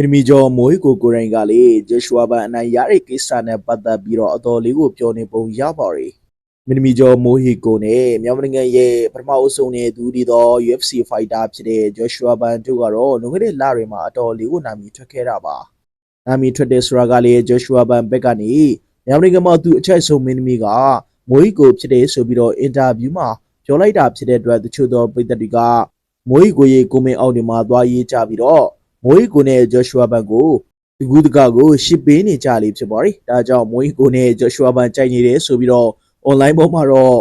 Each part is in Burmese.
မီမီကျော်မိုးကိုကိုရိုင်းကလေဂျေရှွာဘန်အနိုင်ရတဲ့ကိစ္စနဲ့ပတ်သက်ပြီးတော့အတော်လေးကိုပြောနေပုံရပါတယ်မီမီကျော်မိုးဟီကိုနဲ့မြန်မာနိုင်ငံရဲ့ပထမအဆုံးနဲ့ဒူဒီသော UFC fighter ဖြစ်တဲ့ဂျေရှွာဘန်တို့ကတော့လွန်ခဲ့တဲ့လတွေမှာအတော်လေးကိုနာမည်ထွက်ခဲ့တာပါနာမည်ထွက်တဲ့ဆိုတာကလေဂျေရှွာဘန်ဘက်ကနေမြန်မာနိုင်ငံမှာသူအချက်ဆုံးမင်းသမီးကမိုးဟီကိုဖြစ်တဲ့ဆိုပြီးတော့အင်တာဗျူးမှာပြောလိုက်တာဖြစ်တဲ့အတွက်တချို့သောပြည်သက်တွေကမိုးဟီကိုရဲ့ကိုမင်းအောင်ဒီမှာသွားရေးကြပြီးတော့ မိုးဟီကိုနဲ့ဂျော့ရှွာဘန်ကိုဒီကူးတကကိုရှစ်ပေးနေကြလေဖြစ်ပါတယ်။ဒါကြောင့်မိုးဟီကိုနဲ့ဂျော့ရှွာဘန်ကြိုက်နေတယ်ဆိုပြီးတော့ online ပေါ်မှာတော့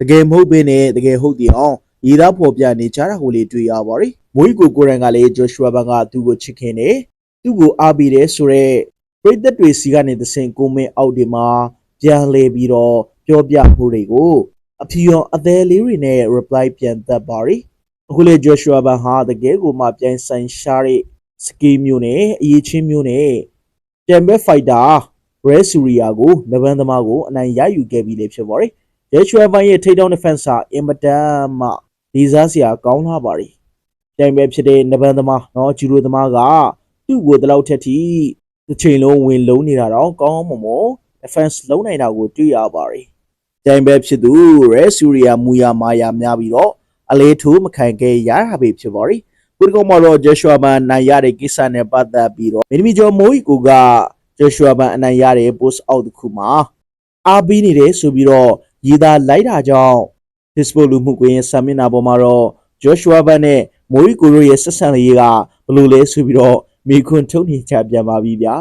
တကယ်မဟုတ်ဘဲနဲ့တကယ်ဟုတ်တယ်အောင်ရေးသားဖော်ပြနေကြတာကိုလေတွေ့ရပါတယ်။မိုးဟီကိုကိုရန်ကလည်းဂျော့ရှွာဘန်ကသူ့ကိုချစ်ခင်တယ်။သူ့ကိုအားပေးတယ်ဆိုတော့ပရိသတ်တွေစီကနေသစင်ကိုမင်းအောက်ဒီမှာပြန်လဲပြီးတော့ပြောပြမှုတွေကိုအဖြူရောအသေးလေးတွေနဲ့ reply ပြန်သက်ပါတယ်။အခုလေဂျော့ရှွာဘန်ဟာတကယ်ကိုမှပြန်ဆိုင်ရှားတဲ့ စကီမျိုးနဲ့အရေးချင်းမျိုးနဲ့တမ်ဘက်ဖိုက်တာရဲဆူရီယာကိုနဗန်သမားကိုအနိုင်ရယူခဲ့ပြီးလေဖြစ်ပါတယ်။ရဲချွဲပိုင်းရဲ့ထိတ်တောင်းတဲ့ဖန်ဆာအင်မတန်မှဒီစားစရာကောင်းလာပါတယ်။တမ်ဘက်ဖြစ်တဲ့နဗန်သမားနော်ဂျူရိုသမားကသူ့ကိုတလောက်ထက်ထိတစ်ချိန်လုံးဝင်လုံးနေတာတော့ကောင်းမွန်မွန် defense လုံးနိုင်တာကိုတွေ့ရပါတယ်။တမ်ဘက်ဖြစ်သူရဲဆူရီယာမူယာမာယာများပြီးတော့အလေးထိုးမခံခဲ့ရတာပဲဖြစ်ပါတယ်။ ကိုဒီကောင်မှာတော့ဂျေရှွာဘန်နိုင်ရတဲ့ကိစ္စနဲ့ပတ်သက်ပြီးတော့မင်းမီကျော်မိုးဟီကိုကဂျေရှွာဘန်အနိုင်ရတဲ့ post out တစ်ခုမှာအားပေးနေတယ်ဆိုပြီးတော့ရေးသားလိုက်တာကြောင့် Facebook လူမှုကွန်ရက်စာမျက်နှာပေါ်မှာတော့ဂျေရှွာဘန်နဲ့မိုးဟီကိုတို့ရဲ့ဆက်ဆံရေးကဘယ်လိုလဲဆိုပြီးတော့မိခွန်းထုတ်နေကြပြန်ပါပြီဗျာ